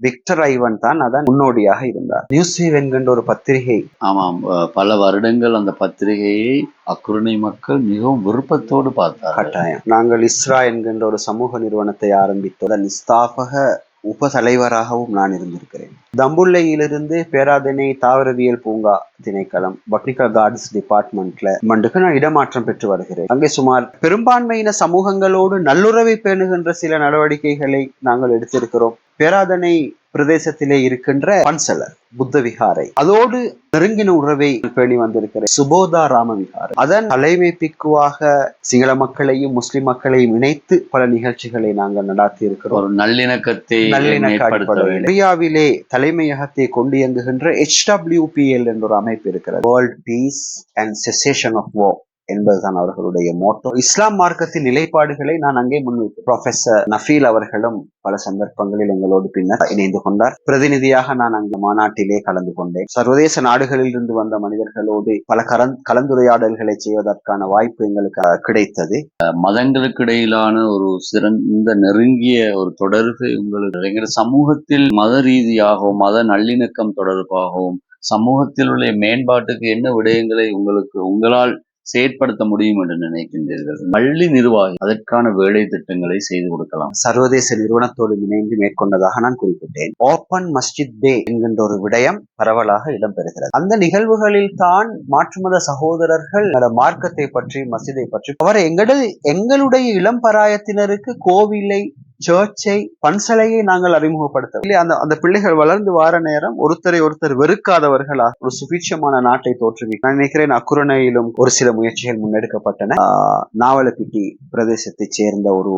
Victor Ivan தான் அதன் முன்னோடியாக இருந்தார். நியூஸ் என்கின்ற ஒரு பத்திரிகை. ஆமாம் பல வருடங்கள் அந்த பத்திரிகையை அக்குரணை மக்கள் மிகவும் விருப்பத்தோடு பார்த்தார்கள். கட்டாயம். நாங்கள் இஸ்ரா என்கின்ற ஒரு சமூக நிறுவனத்தை ஆரம்பித்தோம். அதன் ஸ்தாபக உப தலைவராகவும் நான் இருந்திருக்கிறேன். தம்புள்ளையிலிருந்து பேராதனை தாவரவியல் பூங்கா திணைக்களம் பொட்னிக்கல் கார்டன்ஸ் டிபார்ட்மெண்ட்ல மண்டுக்கு நான் இடமாற்றம் பெற்று வருகிறேன். அங்கே சுமார் பெரும்பான்மையின சமூகங்களோடு நல்லுறவை பேணுகின்ற சில நடவடிக்கைகளை நாங்கள் எடுத்திருக்கிறோம். பேராதனை பிரதேசத்திலே இருக்கின்ற பன்சலர் புத்த விகாரை அதோடு நெருங்கின உறவை பேணி வந்திருக்கிற சுபோதா ராம விகாரை அதன் தலைமை பிக்குவாக சிங்கள மக்களையும் முஸ்லிம் மக்களையும் இணைத்து பல நிகழ்ச்சிகளை நாங்கள் நடாத்தி இருக்கிறோம் ஒரு நல்லிணக்கத்தை இந்தியாவிலே தலைமையகத்தை கொண்டு இயங்குகின்ற HWPL என்ற ஒரு அமைப்பு இருக்கிறது. World peace and cessation of war. என்பதுதான் அவர்களுடைய மோட்டோ. இஸ்லாம் மார்க்கத்தின் நிலைப்பாடுகளை நான் அங்கே முன்வைத்தேன் ப்ரொஃபசர் நஃபீல் அவர்களும் பல சந்தர்ப்பங்களில் எங்களோடு பின்னர் இணைந்து கொண்டார். பிரதிநிதியாக நான் அங்கு மாநாட்டிலே கலந்து கொண்டேன். சர்வதேச நாடுகளில் இருந்து வந்த மனிதர்களோடு பல கலந் கலந்துரையாடல்களை செய்வதற்கான வாய்ப்பு எங்களுக்கு கிடைத்தது. மதங்களுக்கு இடையிலான ஒரு சிறந்த நெருங்கிய ஒரு தொடர்பு உங்களுக்கு எங்கள் சமூகத்தில் மத ரீதியாகவும் மத நல்லிணக்கம் தொடர்பாகவும் சமூகத்தில் உள்ள மேம்பாட்டுக்கு என்ன விடயங்களை உங்களுக்கு உங்களால் செயற்படுத்த முடியும் என்று நினைக்கின்றீர்கள். பள்ளி நிர்வாகி அதற்கான வேலை திட்டங்களை செய்து கொடுக்கலாம். சர்வதேச நிறுவனத்தோடு இணைந்து மேற்கொண்டதாக நான் குறிப்பிட்டேன். ஓபன் மஸ்ஜித் டே என்கின்ற ஒரு விடயம் பரவலாக இடம்பெறுகிறது. அந்த நிகழ்வுகளில் தான் மாற்றுமத சகோதரர்கள் மார்க்கத்தை பற்றி மசிதை பற்றி அவர் எங்களது எங்களுடைய இளம் பராயத்தினருக்கு கோவிலை சர்ச்சை பன்சலையை நாங்கள் அறிமுகப்படுத்த அந்த அந்த பிள்ளைகள் வளர்ந்து வார நேரம் ஒருத்தரை ஒருத்தர் வெறுக்காதவர்களா ஒரு சுபீட்சமான நாட்டை தோற்றுவி நான் நினைக்கிறேன் அக்குரணையிலும் ஒரு சில முயற்சிகள் முன்னெடுக்கப்பட்டன. நாவலப்பிட்டி பிரதேசத்தைச் சேர்ந்த ஒரு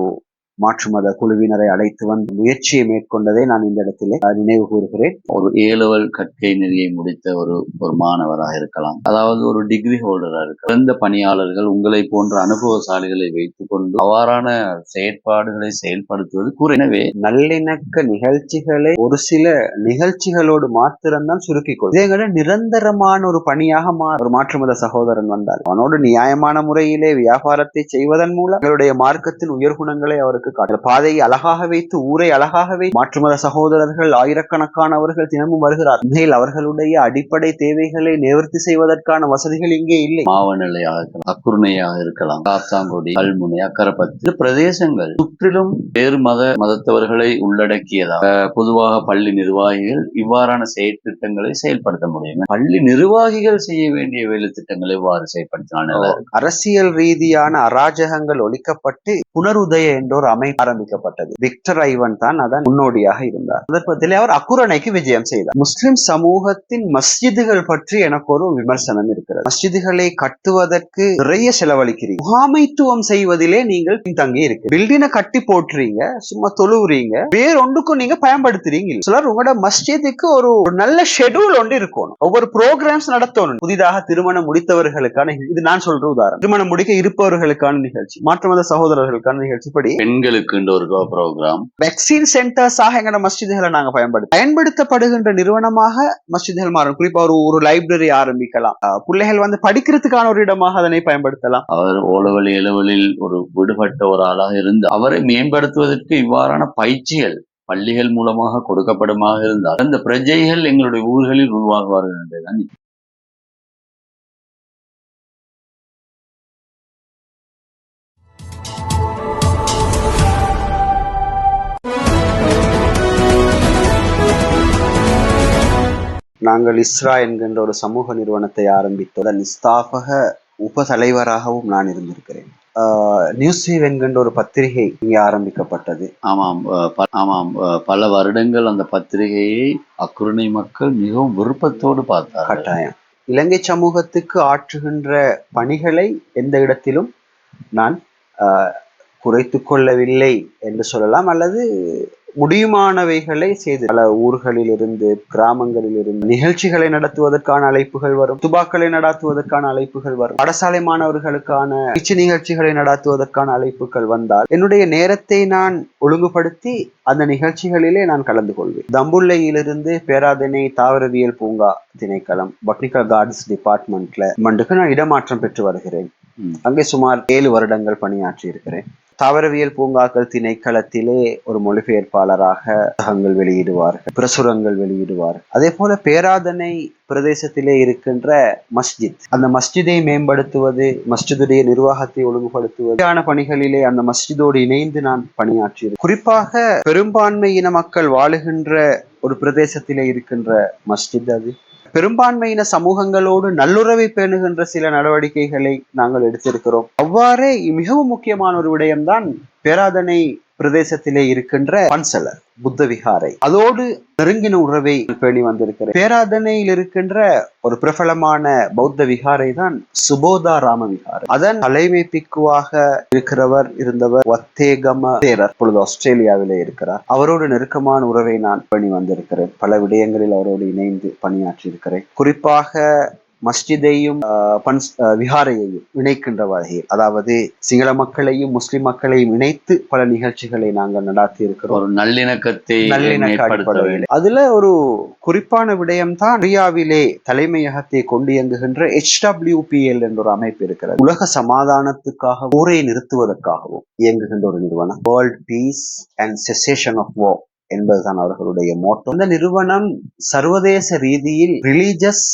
மாற்று மத குழுவினரை அழைத்து வந்து முயற்சியை மேற்கொண்டதை நான் இந்த இடத்திலே நினைவு கூறுகிறேன். ஒரு ஏழுவல் கற்கை நெறியை முடித்த ஒரு ஒரு மாணவராக இருக்கலாம். அதாவது ஒரு டிகிரி ஹோல்டராக இருக்கலாம். சிறந்த பணியாளர்கள் உங்களை போன்ற அனுபவசாலிகளை வைத்துக் கொண்டு அவ்வாறான செயற்பாடுகளை செயல்படுத்துவது கூற. எனவே நல்லிணக்க நிகழ்ச்சிகளை ஒரு சில நிகழ்ச்சிகளோடு மாத்திரம்தான் சுருக்கிக் கொள்ளும் இதே நிரந்தரமான ஒரு பணியாக ஒரு மாற்று மத சகோதரன் வந்தார். அவனோடு நியாயமான முறையிலே வியாபாரத்தை செய்வதன் மூலம் எங்களுடைய மார்க்கத்தின் உயர்குணங்களை அவருக்கு காட்டு பாதையை அழகாக வைத்து ஊரை அழகாக வைத்து மாற்று மத சகோதரர்கள் ஆயிரக்கணக்கானவர்கள் தினமும் வருகிறார். உண்மையில் அவர்களுடைய அடிப்படை தேவைகளை நிவர்த்தி செய்வதற்கான வசதிகள் இங்கே இல்லை. மாவநிலையாக இருக்கலாம் அக்குருணையாக இருக்கலாம் காத்தாங்குடி கல்முனை அக்கரப்பத்து. பிரதேசங்கள் சுற்றிலும் வேறு மத மதத்தவர்களை உள்ளடக்கியதாக பொதுவாக பள்ளி நிர்வாகிகள் இவ்வாறான செயற்திட்டங்களை செயல்படுத்த முடியும்? பள்ளி நிர்வாகிகள் செய்ய வேண்டிய வேலை திட்டங்களை இவ்வாறு இருக்கும். அரசியல் ரீதியான அராஜகங்கள் ஒழிக்கப்பட்டு புனருதய என்ற ஒரு அமைப்பு ஆரம்பிக்கப்பட்டது. விக்டர் ஐவன் தான் அதன் முன்னோடியாக இருந்தார். சந்தர்ப்பத்திலே அவர் அக்குரணைக்கு விஜயம் செய்தார். முஸ்லிம் சமூகத்தின் மஸ்ஜிதுகள் பற்றி எனக்கு ஒரு விமர்சனம் இருக்கிறது. மஸ்ஜிதுகளை கட்டுவதற்கு நிறைய செலவழிக்கிறீங்க. முகாமைத்துவம் செய்வதிலே நீங்கள் தங்கி இருக்கு பில்டினை கட்டி போட்டுறீங்க சும்மா தொழுவுறீங்க வேறொன்றுக்கும் நீங்க பயன்படுத்துறீங்க சிலர் உங்களோட மஸ்ஜிதுக்கு ஒரு நல்ல ஷெட்யூல் ஒன்று இருக்கணும். ஒவ்வொரு ப்ரோக்ராம்ஸ் நடத்தணும். புதிதாக திருமணம் முடித்தவர்களுக்கான இது நான் சொல்ற உதாரணம். திருமணம் முடிக்க இருப்பவர்களுக்கான நிகழ்ச்சி. மாற்று மத சகோதரர்கள் நிகழ்ச்சி படி பெண்களுக்கு ஒரு ப்ரோக்ராம் வேக்சின் சென்டர்ஸாக எங்களோட மஸ்ஜிதுகளை நாங்க பயன்படுத்த பயன்படுத்தப்படுகின்ற நிறுவனமாக மஸ்ஜிதுகள் மாறும். குறிப்பா ஒரு ஒரு லைப்ரரி ஆரம்பிக்கலாம். பிள்ளைகள் வந்து படிக்கிறதுக்கான ஒரு இடமாக அதனை பயன்படுத்தலாம். அவர் ஓலவழி இளவலில் ஒரு விடுபட்ட ஒரு ஆளாக இருந்து அவரை மேம்படுத்துவதற்கு இவ்வாறான பயிற்சிகள் பள்ளிகள் மூலமாக கொடுக்கப்படுமாக இருந்தால் அந்த பிரஜைகள் எங்களுடைய ஊர்களில் உருவாகுவார்கள் என்றுதான் நாங்கள் இஸ்ரா என்கின்ற ஒரு சமூக நிறுவனத்தை ஆரம்பித்தோம். அதன் ஸ்தாபக உப தலைவராகவும் நான் இருந்திருக்கிறேன். நியூஸ் சேவ் என்கின்ற ஒரு பத்திரிகை இங்கே ஆரம்பிக்கப்பட்டது. ஆமாம் ஆமாம் பல வருடங்கள் அந்த பத்திரிகையை அக்குரணை மக்கள் மிகவும் விருப்பத்தோடு பார்த்தார்கள். கட்டாயம். இலங்கை சமூகத்துக்கு ஆற்றுகின்ற பணிகளை எந்த இடத்திலும் நான் ஆஹ், குறைத்துக் கொள்ளவில்லை என்று சொல்லலாம். அல்லது முடியுமானவைகளை செய்து பல ஊர்களில் இருந்து கிராமங்களில் இருந்து நிகழ்ச்சிகளை நடத்துவதற்கான அழைப்புகள் வரும் துபாக்களை நடத்துவதற்கான அழைப்புகள் வரும் பாடசாலை மாணவர்களுக்கான பிச்சு நிகழ்ச்சிகளை நடத்துவதற்கான அழைப்புகள் வந்தால் என்னுடைய நேரத்தை நான் ஒழுங்குபடுத்தி அந்த நிகழ்ச்சிகளிலே நான் கலந்து கொள்வேன். தம்புள்ளையிலிருந்து பேராதனை தாவரவியல் பூங்கா திணைக்களம் பொட்னிக்கல் கார்டன்ஸ் டிபார்ட்மெண்ட்ல மண்டுக்கு நான் இடமாற்றம் பெற்று வருகிறேன். அங்கே சுமார் ஏழு வருடங்கள் பணியாற்றி இருக்கிறேன் தாவரவியல் பூங்காக்கள் திணைக்களத்திலே ஒரு மொழிபெயர்ப்பாளராக புத்தகங்கள் வெளியிடுவார்கள் பிரசுரங்கள் வெளியிடுவார்கள். அதே போல பேராதனை பிரதேசத்திலே இருக்கின்ற மஸ்ஜித் அந்த மஸ்ஜிதை மேம்படுத்துவது மஸ்ஜிதுடைய நிர்வாகத்தை ஒழுங்குபடுத்துவது பணிகளிலே அந்த மஸ்ஜிதோடு இணைந்து நான் பணியாற்றியது குறிப்பாக பெரும்பான்மை இன மக்கள் வாழுகின்ற ஒரு பிரதேசத்திலே இருக்கின்ற மஸ்ஜித் அது. பெரும்பான்மையின சமூகங்களோடு நல்லுறவை பேணுகின்ற சில நடவடிக்கைகளை நாங்கள் எடுத்திருக்கிறோம். அவ்வாறே மிகவும் முக்கியமான ஒரு விடயம்தான் பேராதனை பிரதேசத்திலே இருக்கின்ற பன்சலர் புத்த விகாரை அதோடு நெருங்கின உறவை பேணி வந்திருக்கிறேன். பேராதனையில் இருக்கின்ற ஒரு பிரபலமான பௌத்த விகாரை தான் சுபோதா ராம விகாரை அதன் தலைமை பிக்குவாக இருக்கிறவர் இருந்தவர் வத்தேகம தேரர் பொழுது ஆஸ்திரேலியாவிலே இருக்கிறார். அவரோடு நெருக்கமான உறவை நான் பணி வந்திருக்கிறேன். பல விடயங்களில் அவரோடு இணைந்து பணியாற்றி இருக்கிறேன் குறிப்பாக மஸ்ஜிதையும் பன்ஸ் ஆஹ், விகாரையையும் இணைக்கின்ற வகையில் அதாவது சிங்கள மக்களையும் முஸ்லிம் மக்களையும் இணைத்து பல நிகழ்ச்சிகளை நாங்கள் நடாத்தி இருக்கிறோம். ஒரு நல்லிணக்கத்தை நல்லிணக்க அடிப்படையில். அதுல ஒரு குறிப்பான விடயம் தான் இந்தியாவிலே தலைமையகத்தை கொண்டு இயங்குகின்ற HWPL என்ற ஒரு அமைப்பு இருக்கிறது. உலக சமாதானத்துக்காக போரை நிறுத்துவதற்காகவும் இயங்குகின்ற ஒரு நிறுவனம். World peace and cessation of war என்பதுதான் அவர்களுடைய மோட்டோ. இந்த நிறுவனம் சர்வதேச ரீதியில் ரிலீஜியஸ்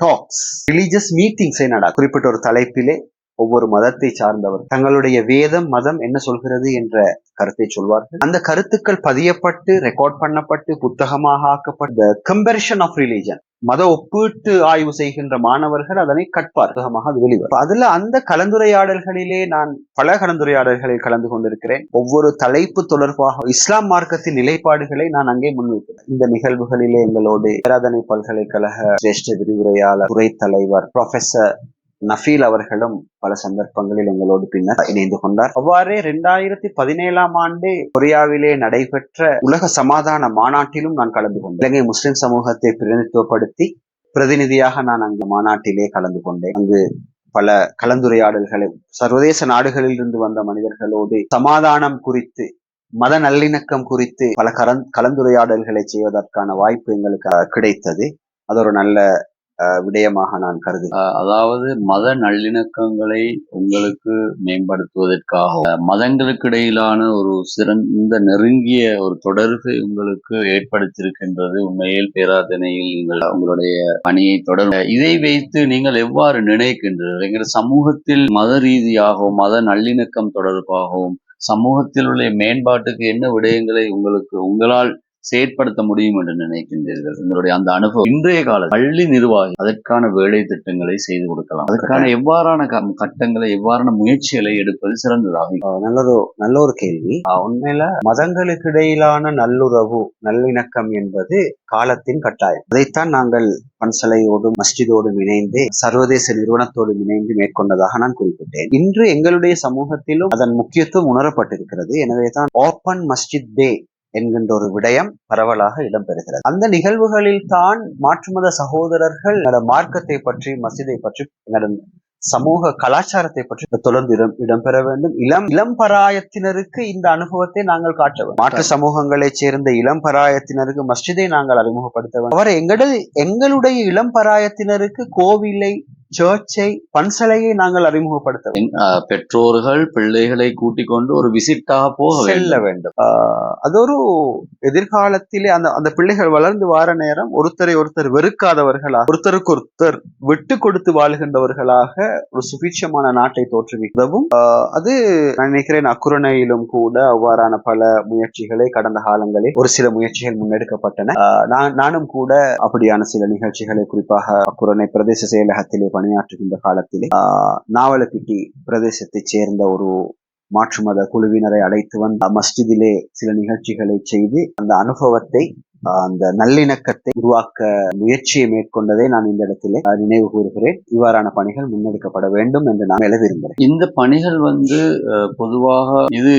டாக்ஸ் ரிலீஜியஸ் மீட்டிங்ஸை நட குறிப்பிட்ட ஒரு தலைப்பிலே ஒவ்வொரு மதத்தை சார்ந்தவர் தங்களுடைய வேதம் மதம் என்ன சொல்கிறது என்ற கருத்தை சொல்வார்கள். அந்த கருத்துக்கள் பதியப்பட்டு ரெக்கார்ட் பண்ணப்பட்டு புத்தகமாக ஆக்கப்பட்ட கம்பேரிஷன் ஆஃப் ரிலீஜன் மத ஒப்பீட்டு ஆய்வு செய்கின்ற மாணவர்கள் அதனை கற்பார். புத்தகமாக அது வெளிவரும். அதுல அந்த கலந்துரையாடல்களிலே நான் பல கலந்துரையாடல்களில் கலந்து கொண்டிருக்கிறேன். ஒவ்வொரு தலைப்பு தொடர்பாக இஸ்லாம் மார்க்கத்தின் நிலைப்பாடுகளை நான் அங்கே முன்வைக்கிறேன் இந்த நிகழ்வுகளிலே எங்களோடு பேராதனை பல்கலைக்கழக சிரேஷ்ட விரிவுரையாளர் துறை தலைவர் ப்ரொஃபசர் நஃபீல் அவர்களும் பல சந்தர்ப்பங்களில் எங்களோடு பின்னர் இணைந்து கொண்டார். அவ்வாறே இரண்டாயிரத்தி பதினேழாம் ஆண்டு கொரியாவிலே நடைபெற்ற உலக சமாதான மாநாட்டிலும் நான் கலந்து கொண்டேன். இலங்கை முஸ்லிம் சமூகத்தை பிரதிநிதித்துவப்படுத்தி பிரதிநிதியாக நான் அங்கு மாநாட்டிலே கலந்து கொண்டேன். அங்கு பல கலந்துரையாடல்களை சர்வதேச நாடுகளில் இருந்து வந்த மனிதர்களோடு சமாதானம் குறித்து மத நல்லிணக்கம் குறித்து பல கலந் கலந்துரையாடல்களை செய்வதற்கான வாய்ப்பு எங்களுக்கு கிடைத்தது. அது ஒரு நல்ல விடயமாக நான் கருது அதாவது மத நல்லிணக்கங்களை உங்களுக்கு மேம்படுத்துவதற்காக மதங்களுக்கு இடையிலான ஒரு சிறந்த நெருங்கிய ஒரு தொடர்பை உங்களுக்கு ஏற்படுத்தியிருக்கின்றது. உண்மையில் பேராதனையில் நீங்கள் உங்களுடைய பணியை தொடர் இதை வைத்து நீங்கள் எவ்வாறு நினைக்கின்றீர்கள்? எங்கள் சமூகத்தில் மத ரீதியாகவும் மத நல்லிணக்கம் தொடர்பாகவும் சமூகத்தில் உள்ள மேம்பாட்டுக்கு என்ன விடயங்களை உங்களுக்கு உங்களால் செயற்படுத்த முடியும் என்று நினைக்கின்றீர்கள். உங்களுடைய அந்த அனுபவம் இன்றைய கால பள்ளி நிர்வாகி அதற்கான வேலை திட்டங்களை செய்து கொடுக்கலாம். அதற்கான எவ்வாறான கட்டங்களை எவ்வாறான முயற்சிகளை எடுப்பது சிறந்ததாக? அஹ் நல்ல ஒரு கேள்வி. உண்மையில மதங்களுக்கு இடையிலான நல்லுறவு நல்லிணக்கம் என்பது காலத்தின் கட்டாயம். அதைத்தான் நாங்கள் பன்சலையோடும் மஸ்ஜிதோடும் இணைந்து சர்வதேச நிறுவனத்தோடும் இணைந்து மேற்கொண்டதாக நான் குறிப்பிட்டேன். இன்று எங்களுடைய சமூகத்திலும் அதன் முக்கியத்துவம் உணரப்பட்டிருக்கிறது. எனவே தான் ஓப்பன் மஸ்ஜித் டே என்கின்ற ஒரு விடயம் பரவலாக இடம்பெறுகிறது. அந்த நிகழ்வுகளில் தான் மாற்று மத சகோதரர்கள் எங்களோட மார்க்கத்தை பற்றி மசிதை பற்றி எங்களோட சமூக கலாச்சாரத்தை பற்றி தொடர்ந்து இடம் இடம்பெற வேண்டும். இளம் இளம்பராயத்தினருக்கு இந்த அனுபவத்தை நாங்கள் காட்ட வேண்டும். மாற்று சமூகங்களைச் சேர்ந்த இளம் பராயத்தினருக்கு மஸ்ஜிதை நாங்கள் அறிமுகப்படுத்த வேண்டும். அவர் எங்களுடைய எங்களுடைய இளம் பராயத்தினருக்கு கோவிலை சர்ச்சை பன்சலையை நாங்கள் அறிமுகப்படுத்த பெற்றோர்கள் பிள்ளைகளை கூட்டிக் கொண்டு ஒரு விசிட்டாக போக செல்ல வேண்டும். அது ஒரு எதிர்காலத்திலே அந்த அந்த பிள்ளைகள் வளர்ந்து வார நேரம் ஒருத்தரை ஒருத்தர் வெறுக்காதவர்களாக ஒருத்தருக்கு ஒருத்தர் விட்டு கொடுத்து வாழுகின்றவர்களாக ஒரு சுபீட்சமான நாட்டை தோற்றுவிக்கவும் அது நான் நினைக்கிறேன் அக்குரணையிலும் கூட அவ்வாறான பல முயற்சிகளை கடந்த காலங்களில் ஒரு சில முயற்சிகள் முன்னெடுக்கப்பட்டன. நானும் கூட அப்படியான சில நிகழ்ச்சிகளை குறிப்பாக அக்குரணை பிரதேச செயலகத்திலே பணியாற்றுகின்ற காலத்திலே ஆஹ் நாவலப்பிட்டி பிரதேசத்தை சேர்ந்த ஒரு மாற்று மத குழுவினரை அழைத்து வந்து மஸ்ஜிதிலே சில நிகழ்ச்சிகளை செய்து அந்த அனுபவத்தை ஆஹ் அந்த நல்லிணக்கத்தை உருவாக்க முயற்சியை மேற்கொண்டதை நான் இந்த இடத்திலே நினைவு கூறுகிறேன். இவ்வாறான பணிகள் முன்னெடுக்கப்பட வேண்டும் என்று நான் எழ விரும்புகிறேன். இந்த பணிகள் வந்து பொதுவாக இது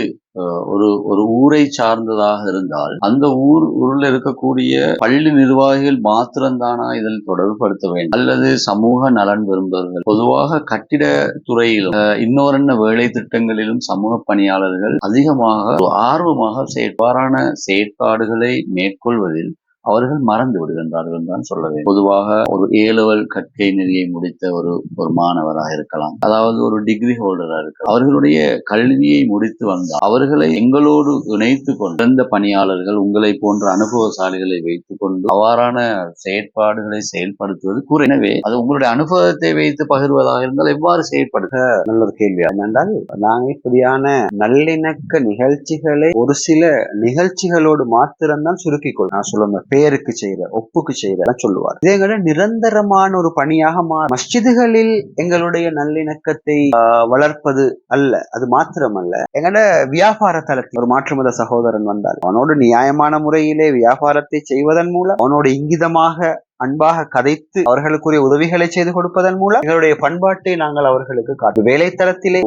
ஒரு ஒரு ஊரை சார்ந்ததாக இருந்தால் அந்த ஊர் ஊரில் இருக்கக்கூடிய பள்ளி நிர்வாகிகள் மாத்திரம்தானா இதில் தொடர்புபடுத்த வேண்டும்? அல்லது சமூக நலன் விரும்புபவர்கள்? பொதுவாக கட்டிட துறையிலும் அஹ், இன்னொரு வேலை திட்டங்களிலும் சமூக பணியாளர்கள் அதிகமாக ஆர்வமாக செயற்பாறான செயற்பாடுகளை மேற்கொள்வதில் அவர்கள் மறந்து விடுகின்றார்கள் தான் சொல்ல வேண்டும். பொதுவாக ஒரு ஏழுவல் கற்கை நெறியை முடித்த ஒரு ஒரு மாணவராக இருக்கலாம். அதாவது ஒரு டிகிரி ஹோல்டராக இருக்கலாம். அவர்களுடைய கல்வியை முடித்து வந்தால் அவர்களை எங்களோடு இணைத்து கொண்டு சிறந்த பணியாளர்கள் உங்களை போன்ற அனுபவசாலிகளை வைத்துக் கொண்டு அவ்வாறான செயற்பாடுகளை செயல்படுத்துவது குறை. எனவே அது உங்களுடைய அனுபவத்தை வைத்து பகிர்வதாக இருந்தால் எவ்வாறு செயல்படுத்த? நல்ல ஒரு கேள்வி. என்னென்றால் நாங்க இப்படியான நல்லிணக்க நிகழ்ச்சிகளை ஒரு சில நிகழ்ச்சிகளோடு மாத்திரம்தான் சுருக்கிக் கொள்ளும் நான் சொல்லுங்க பேருக்கு செய்யற ஒப்புக்கு செய்யற சொல்லுவார். இதே நிரந்தரமான ஒரு பணியாக மா மஸ்ஜிதுகளில் எங்களுடைய நல்லிணக்கத்தை வளர்ப்பது அல்ல அது மாத்திரமல்ல. எங்கட வியாபார தளத்தில் ஒரு மாற்றுமத சகோதரன் வந்தார். அவனோடு நியாயமான முறையிலே வியாபாரத்தை செய்வதன் மூலம் அவனோட இங்கிதமாக அன்பாக கதைத்து அவர்களுக்குரிய உதவிகளை செய்து கொடுப்பதன் மூலம் எங்களுடைய பண்பாட்டை நாங்கள் அவர்களுக்கு காட்டு. வேலைத்தளத்திலே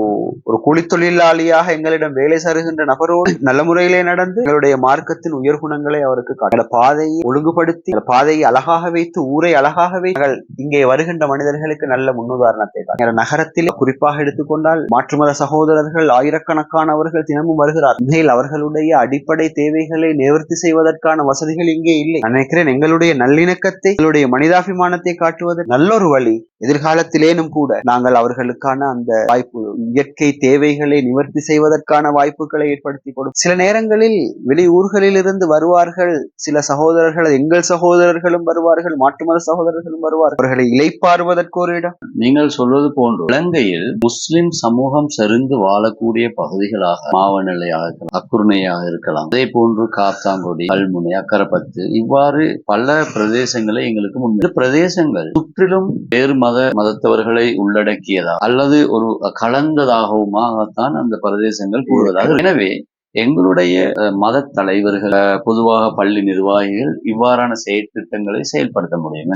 ஒரு கூலி தொழிலாளியாக எங்களிடம் வேலை சருகின்ற நபரோடு நல்ல முறையிலே நடந்து எங்களுடைய மார்க்கத்தின் உயர்குணங்களை அவருக்கு காட்ட. பாதையை ஒழுங்குபடுத்தி பாதையை அழகாக வைத்து ஊரை அழகாக வைத்து இங்கே வருகின்ற மனிதர்களுக்கு நல்ல முன்னுதாரணத்தை காட்டு. நகரத்தில் குறிப்பாக எடுத்துக்கொண்டால் மாற்றுமத சகோதரர்கள் ஆயிரக்கணக்கானவர்கள் தினமும் வருகிறார். உண்மையில் அவர்களுடைய அடிப்படை தேவைகளை நிவர்த்தி செய்வதற்கான வசதிகள் இங்கே இல்லை. நினைக்கிறேன் எங்களுடைய நல்லிணக்கத்தை எங்களுடைய மனிதாபிமானத்தை காட்டுவது நல்லொரு வழி. எதிர்காலத்திலேனும் கூட நாங்கள் அவர்களுக்கான அந்த வாய்ப்பு இயற்கை தேவைகளை நிவர்த்தி செய்வதற்கான வாய்ப்புகளை ஏற்படுத்தி கொடுக்கும் சில நேரங்களில் வெளியூர்களில் இருந்து வருவார்கள். சில சகோதரர்கள் எங்கள் சகோதரர்களும் வருவார்கள். மாற்று மத சகோதரர்களும் வருவார்கள். அவர்களை இலைப்பாறுவதற்கு ஒரு இடம். நீங்கள் சொல்வது போன்று இலங்கையில் முஸ்லிம் சமூகம் செறிந்து வாழக்கூடிய பகுதிகளாக மாவநிலையாக இருக்கலாம் அக்குருணையாக இருக்கலாம். அதே போன்று காத்தாங்குடி கல்முனை அக்கரப்பத்து இவ்வாறு பல பிரதேசங்களை எங்களுக்கு முன் இந்த பிரதேசங்கள் சுற்றிலும் வேறு மத மதத்தவர்களை உள்ளடக்கியதா அல்லது ஒரு கலந்ததாகவுமாகத்தான் அந்த பிரதேசங்கள் கூறுவதாக. எனவே எங்களுடைய மத தலைவர்கள் பொதுவாக பள்ளி நிர்வாகிகள் இவ்வாறான செயற்திட்டங்களை செயல்படுத்த முடியும்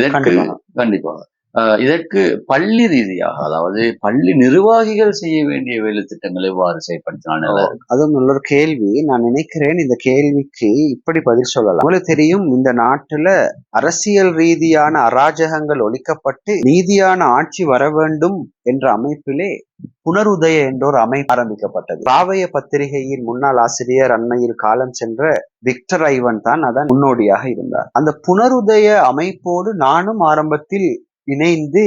கண்டிப்பாக. இதற்கு பள்ளி ரீதியாக அதாவது பள்ளி நிர்வாகிகள் செய்ய வேண்டிய வேலை திட்டங்களை நல்லா இருக்கும்? அதுவும் நல்ல ஒரு கேள்வி. நான் நினைக்கிறேன் இந்த கேள்விக்கு இப்படி பதில் சொல்லலாம். உங்களுக்கு தெரியும் இந்த நாட்டுல அரசியல் ரீதியான அராஜகங்கள் ஒழிக்கப்பட்டு நீதியான ஆட்சி வர வேண்டும் என்ற அமைப்பிலே புனருதய என்ற ஒரு அமைப்பு ஆரம்பிக்கப்பட்டது. ராவய பத்திரிகையின் முன்னாள் ஆசிரியர் அண்மையில் காலம் சென்ற விக்டர் ஐவன் தான் அதன் முன்னோடியாக இருந்தார். அந்த புனருதய அமைப்போடு நானும் ஆரம்பத்தில் இணைந்து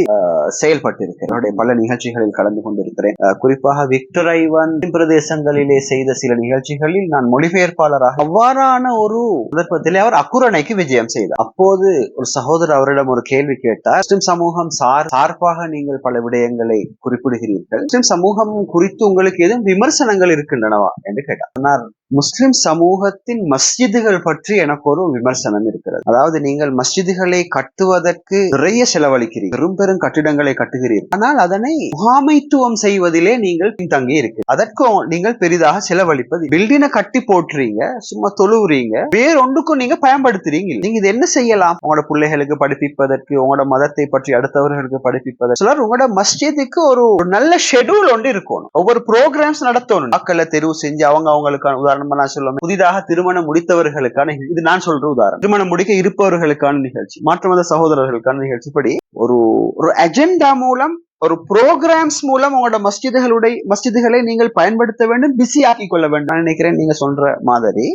செயல்பட்டிருக்கிறேன். என்னுடைய பல நிகழ்ச்சிகளில் கலந்து கொண்டிருக்கிறேன். குறிப்பாக விக்டர் ஐவன் பிரதேசங்களிலே செய்த சில நிகழ்ச்சிகளில் நான் மொழிபெயர்ப்பாளராக அவ்வாறான ஒரு சந்தர்ப்பத்திலே அவர் அக்குரணைக்கு விஜயம் செய்தார். அப்போது ஒரு சகோதரர் அவரிடம் ஒரு கேள்வி கேட்டார். முஸ்லிம் சமூகம் சார் சார்பாக நீங்கள் பல விடயங்களை குறிப்பிடுகிறீர்கள். முஸ்லிம் சமூகம் குறித்து உங்களுக்கு எதுவும் விமர்சனங்கள் இருக்கின்றனவா? என்று கேட்டார். முஸ்லிம் சமூகத்தின் மஸ்ஜிதுகள் பற்றி எனக்கு ஒரு விமர்சனம் இருக்கிறது. அதாவது நீங்கள் மஸ்ஜிதுகளை கட்டுவதற்கு நிறைய செலவழிக்கிறீர்கள். பெரும் பெரும் கட்டிடங்களை கட்டுகிறீர்கள். ஆனால் அதனை முகாமைத்துவம் செய்வதிலே நீங்கள் பின்தங்கி இருக்கு அதற்கும் நீங்கள் பெரிதாக செலவழிப்பது பில்டினை கட்டி போட்டுறீங்க சும்மா தொழுவுறீங்க வேறொன்றுக்கும் நீங்க பயன்படுத்துறீங்க நீங்க இது என்ன செய்யலாம்? உங்களோட பிள்ளைகளுக்கு படிப்பிப்பதற்கு உங்களோட மதத்தை பற்றி அடுத்தவர்களுக்கு படிப்பிப்பதற்கு. சிலர் உங்களோட மஸ்ஜிதுக்கு ஒரு நல்ல ஷெட்யூல் ஒன்று இருக்கணும். ஒவ்வொரு ப்ரோக்ராம்ஸ் நடத்தணும். மக்களை தெரிவு செஞ்சு அவங்க அவங்களுக்கான உதாரணமா நான் சொல்லுவேன். புதிதாக திருமணம் முடித்தவர்களுக்கான இது நான் சொல்ற உதாரணம். திருமணம் முடிக்க இருப்பவர்களுக்கான நிகழ்ச்சி. மாற்று மத சகோதரர்களுக்கான நிகழ்ச்சி. படி ஒரு ஒரு அஜெண்டா மூலம் ஒரு ப்ரோக்ராம்ஸ் மூலம் உங்களோட மஸ்ஜிதுகளுடைய மஸ்ஜிதுகளை நீங்கள் பயன்படுத்த வேண்டும் பிஸி ஆக்கி கொள்ள வேண்டும். நான் நினைக்கிறேன் நீங்க சொல்ற மாதிரி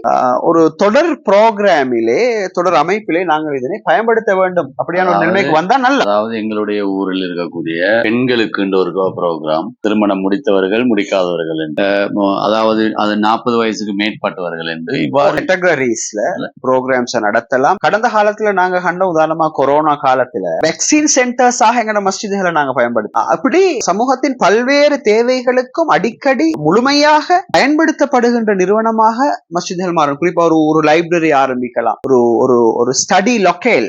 ஒரு தொடர் ப்ரோக்ராமிலே தொடர் அமைப்பிலே நாங்கள் இதனை பயன்படுத்த வேண்டும். அப்படியான ஒரு நிலைமைக்கு வந்தா நல்ல. அதாவது எங்களுடைய ஊரில் இருக்கக்கூடிய பெண்களுக்கு ஒரு ப்ரோக்ராம் திருமணம் முடித்தவர்கள் முடிக்காதவர்கள் என்று. அதாவது அது நாற்பது வயசுக்கு மேற்பட்டவர்கள் என்று இவ்வாறு கேட்டகரிஸ்ல ப்ரோக்ராம்ஸ் நடத்தலாம். கடந்த காலத்துல நாங்க கண்ட உதாரணமா கொரோனா காலத்துல வேக்சின் சென்டர்ஸாக எங்களோட மஸ்ஜிதுகளை நாங்க பயன்படுத்தோம் அப்படி சமூகத்தின் பல்வேறு தேவைகளுக்கும் அடிக்கடி முழுமையாக பயன்படுத்தப்படுகின்ற நிறுவனமாக மஸ்ஜிதுகள் மாறும் குறிப்பா ஒரு ஒரு லைப்ரரி ஆரம்பிக்கலாம். ஒரு ஒரு ஒரு ஸ்டடி லொக்கேல்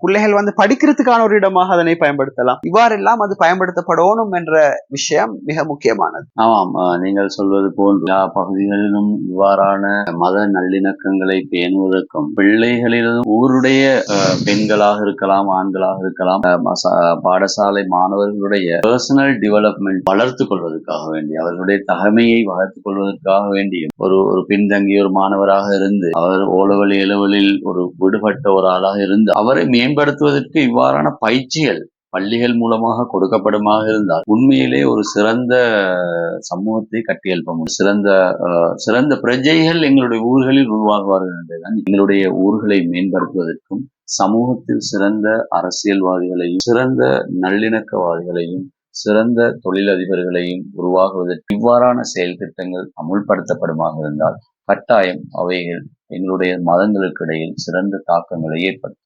பிள்ளைகள் வந்து படிக்கிறதுக்கான ஒரு இடமாக அதனை பயன்படுத்தலாம். இவ்வாறெல்லாம் அது பயன்படுத்தப்படணும் என்ற விஷயம் மிக முக்கியமானது. ஆமாம் நீங்கள் சொல்வது போன்ற எல்லா பகுதிகளிலும் இவ்வாறான மத நல்லிணக்கங்களை பேணுவதற்கும் பிள்ளைகளிலும் ஊருடைய அஹ், பெண்களாக இருக்கலாம் ஆண்களாக இருக்கலாம் பாடசாலை மாணவர்களுடைய பர்சனல் டெவலப்மெண்ட் வளர்த்துக் கொள்வதற்காக வேண்டி அவர்களுடைய தகமையை வளர்த்துக் கொள்வதற்காக வேண்டியும் ஒரு ஒரு பின்தங்கிய ஒரு மாணவராக இருந்து அவர் ஓலவழி இளவலில் ஒரு விடுபட்ட ஒரு ஆளாக இருந்து அவரை மேம்படுத்துவதற்கு இவ்வாறான பயிற்சிகள் பள்ளிகள் மூலமாக கொடுக்கப்படுமாக இருந்தால் உண்மையிலே ஒரு சிறந்த சமூகத்தை கட்டியெழுப்ப முடியும். சிறந்த சிறந்த பிரஜைகள் எங்களுடைய ஊர்களில் உருவாகுவார்கள் என்றுதான் எங்களுடைய ஊர்களை மேம்படுத்துவதற்கும் சமூகத்தில் சிறந்த அரசியல்வாதிகளையும் சிறந்த நல்லிணக்கவாதிகளையும் சிறந்த தொழிலதிபர்களையும் உருவாகுவதற்கு இவ்வாறான செயல் திட்டங்கள் அமுல்படுத்தப்படுமாக இருந்தால் கட்டாயம் அவைகள் எங்களுடைய மதங்களுக்கு இடையில் சிறந்த தாக்கங்களை ஏற்படுத்தும்.